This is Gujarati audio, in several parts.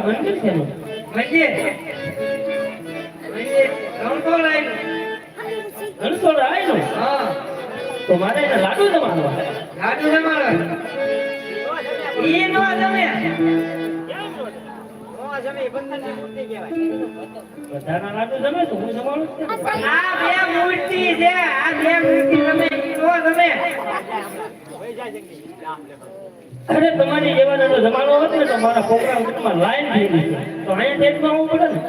મંદિર છે. મંદિર મંદિર ત્રણસો લાઈન રણછોડ આયનું. હા તો મારે એને લાડુ જમાડવા લાડુ જમાડવા ઈ નો જમે બધાના લાડુ જમે તો હું જમાડું આ બે મૂર્તિ છે આ બે મૂર્તિ તમે ઈ નો અરે તમારી જેવાનો જમાનો હતો ને તો મારા પ્રોગ્રામમાં લાઈન થઈ ગઈ તો અહીંયા દેશમાં આવવું પડે ને.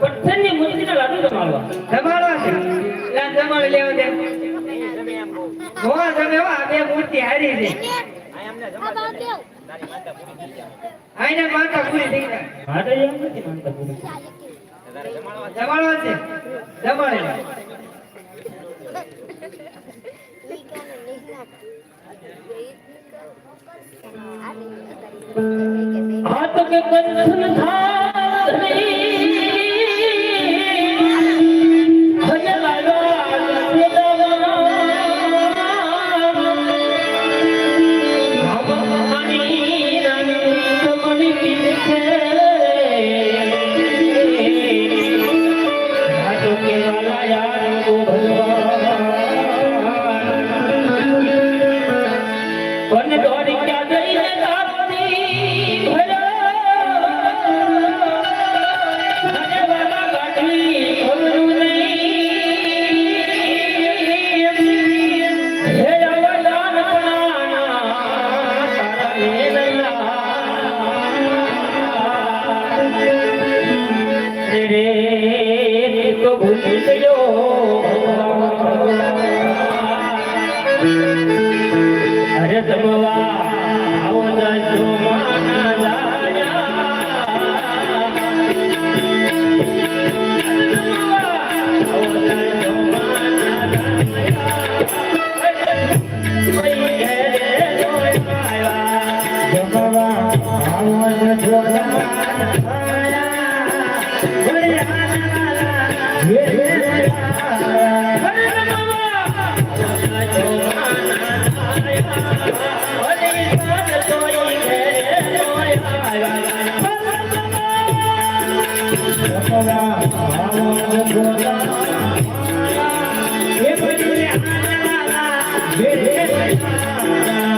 પથ્થરની મૂર્તિના લાડુ જમાડવા. જમાડવા છે? જમાડી લેવા દે. નો જમે હો, આ બે મૂર્તિ હારી છે. આઈને માતા પૂરી થઈ જાય મારે એમ નથી માનતા પૂરું. જમાડવા છે. જમાડે. હાથ કે બંધન ધારી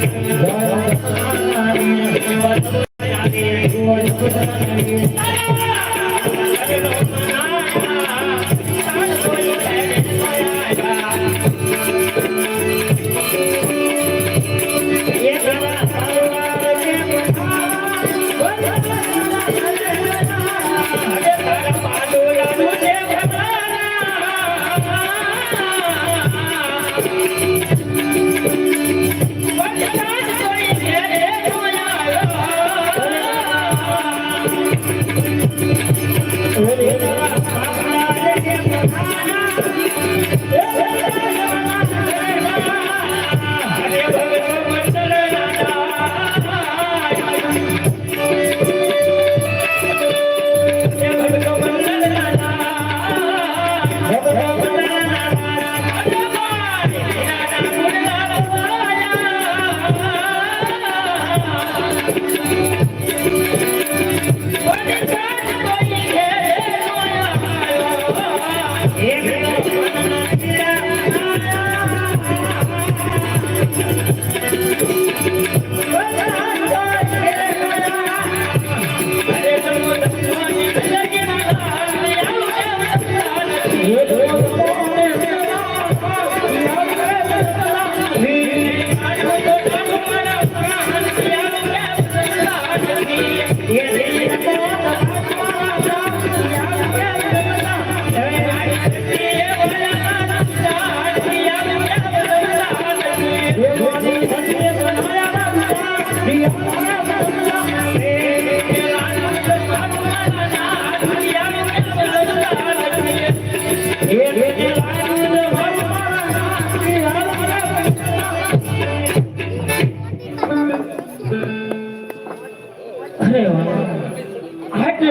Thank you.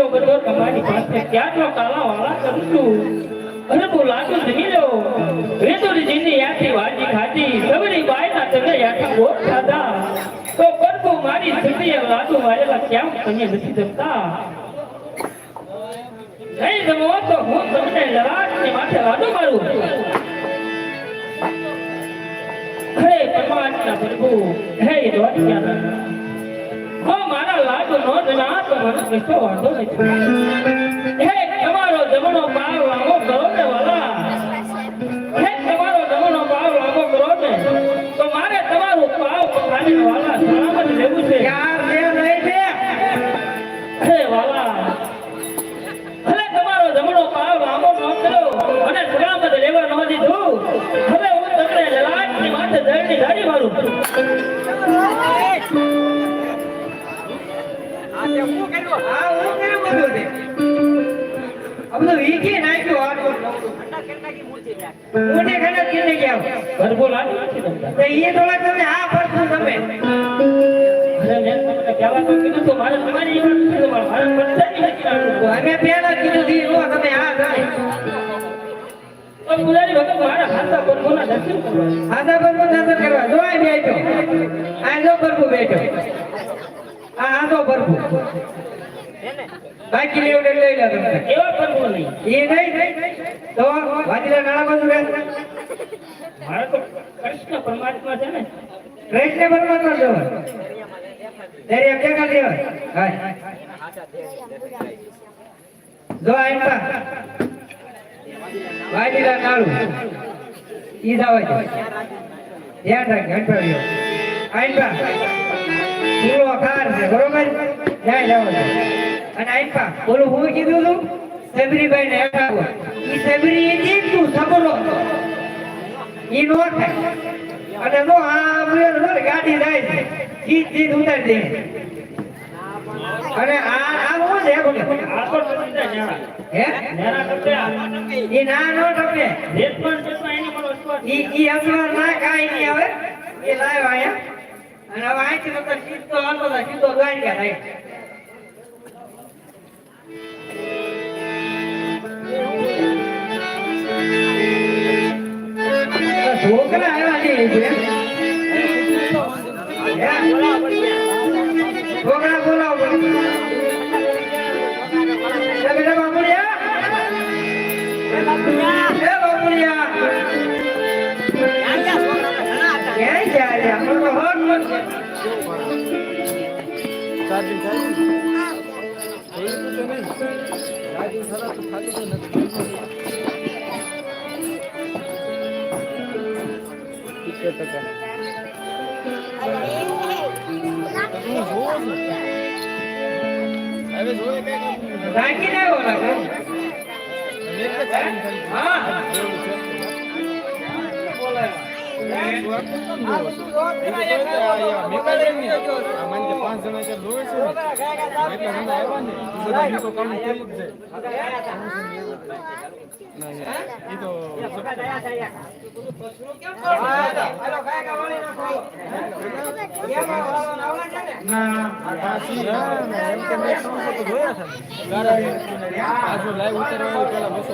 આટલો બધો તમારી પાસે ક્યાંટલો કાલાવાળા કરું છું અરે બહુ લાગુ જમી લો. વેદોરી જીની યાથી વાજી ખાધી. સવરી બાયના તમે યાઠા ગોળ ખાધા. તો પ્રભુ મારી સ્થિતિએ લાડુ વાળેલા કેમ તમે નથી જમતા? નહીં જમો તો હું તમને લડાટની માથે લાડુ મારું. હે પરમાત્મા પ્રભુ, હે દ્વારકાધીશ. હો મારા લાડુ નો જણા તો હે, તમારો જમણો પાર લાંબો કરો ને, વાલા. હે, તમારો જમણો પાવ લાંબો કરો ને. તો મારે તમારું પાવ પકડાવીને, વાલા, સલામત લેવું છે. કરવા જો આ બેઠો આ જો પરબુ બેઠો. આ આધો પરબુ બાકી લેવું એટલે લઈ લે તમે. એવા ભરભો નહીં. એ નહીં તો વાજીલા નાળા બાજુ રહે મારે તો કૃષ્ણ પરમાત્મા છે ને. કૃષ્ણ પરમાત્મા છે દરિયા કે કાઢી હોય હાય. જો આઈપા વાજીલા નાળું. ઈ જાવ ધ્યાન રાખજો ઘંટાડ્યો આઈપા પૂરો આકાર છે, બરોબર? જાય જાવ અને આઈપા બોલું, હું કીધું તું? સબરીભાઈ ને હટાવો ઈ સબરી એ તું સબરો ઈ નો થાય. અને નો, આ ગાડી જાય છે. જીત ચીજ ઉતારી દે. અને આ છે આ તો સમજ્યા ન્યારા. હે? ન્યારા ટપ્યા. ઈ ના નો ટપે જેતમાં ને જેતમાં એની મને વિશ્વાસ ઈ ઈ અસવાર ના કાઈ નહીં આવે એ લાવ્યો આયા અને હવે આંખી તો સીધો હાલતો થાય સીધો દ્વારકા થાય. છોકરા આવ્યા છે બોલાવો છે. રાખીને આવ્યો લાગે. એટલા જણા આવ્યા ને લાઈવ ઉતરવા પેલા બસો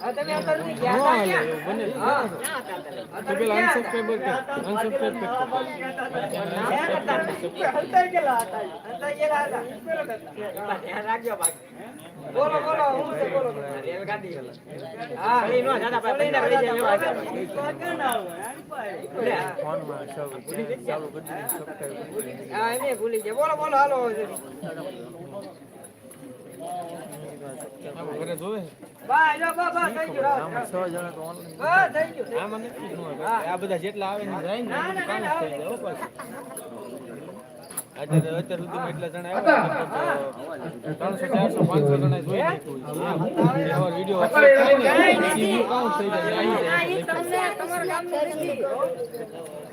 તમે ગયા હતા પેલા કર કર ગયેલા હતા ગયેલા હતા બોલો બોલો હું છે બોલો. હા. પડીને પડી જાય એવા ચાલુ કરી. હા ભૂલી ગયા. બોલો બોલો હાલો જેટલા આવે ને જાય ને અત્યારે અત્યાર સુધીમાં એટલા જણા આવ્યા ત્રણસો ચારસો પાંચસો જણા જોઈ વીડિયો count થઈ જાય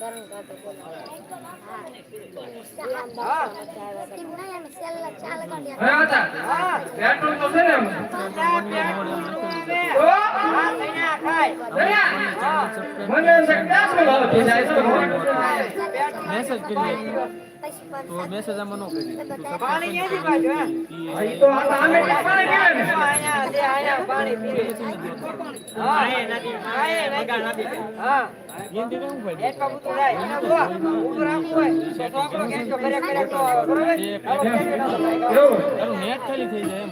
જાય તમારા બધા વીડિયો બતાવો તો કે એક વાર. વીડિયો કેટલા વાયરલ થાય બધા ઓ, એક રાજા એવો હતો અનસબસ્ક્રાઇબ ઘોડું દઈને ગયો હા ચાર કે રમતા હા હા. ટીમના એમ સેલ ચાલ કાઢ્યા હા. પેટ્રોલ તો છે ને મને મેસેજ કરીએ પછી તો મેસેજ આમાં ન કરી પાણી હે? આ ઈ તો આ તો આમે પાણી પીવે ને અહીંયા છે, અહીંયા પાણી પીવે. હા. અહીંયા નથી. હા. એક કબૂતર જાય. એને જો, ઊભું રાખવું હોય, તો છોકરો ખેંચો, ઘરે ઘરે તો, બરોબર? હવે ખેંચો ના થાય. એવું તારું નેટ ખાલી થઈ જાય એમ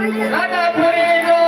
રાજા રાજા બોલ્યો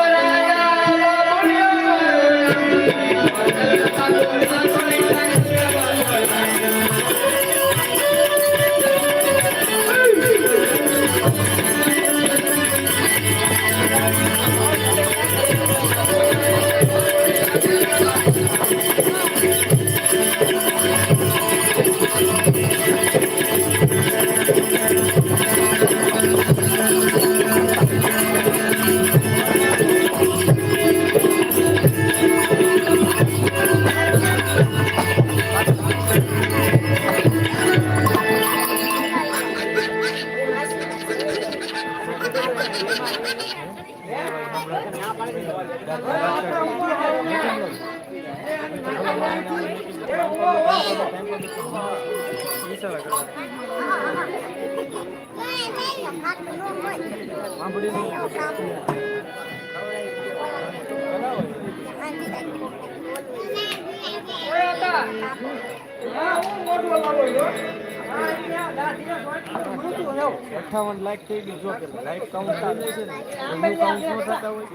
અઠાવન લાખ થઈ ગયું જો કે લાઈફ કાઉન્ટ ચાલે છે ને. એનું કાઉન્ટ ન થતા હોય.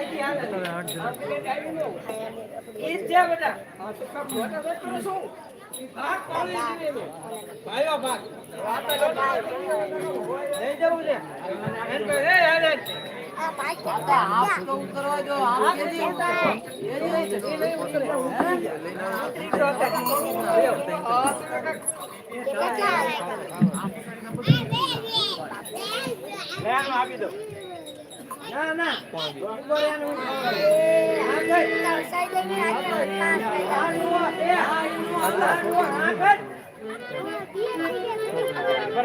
અત્યારે આઠ જણા. ઈ જ છે બેટા. હા, તો કાં મોટા તો કરો શું? ભાગ પાડી દીધી ભાઈઓ ભાગ. લઈ જવું છે. એ, એ, ના ના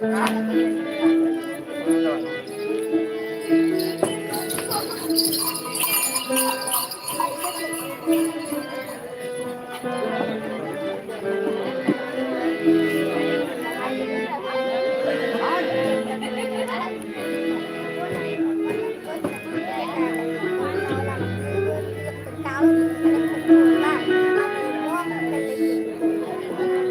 બધું. તો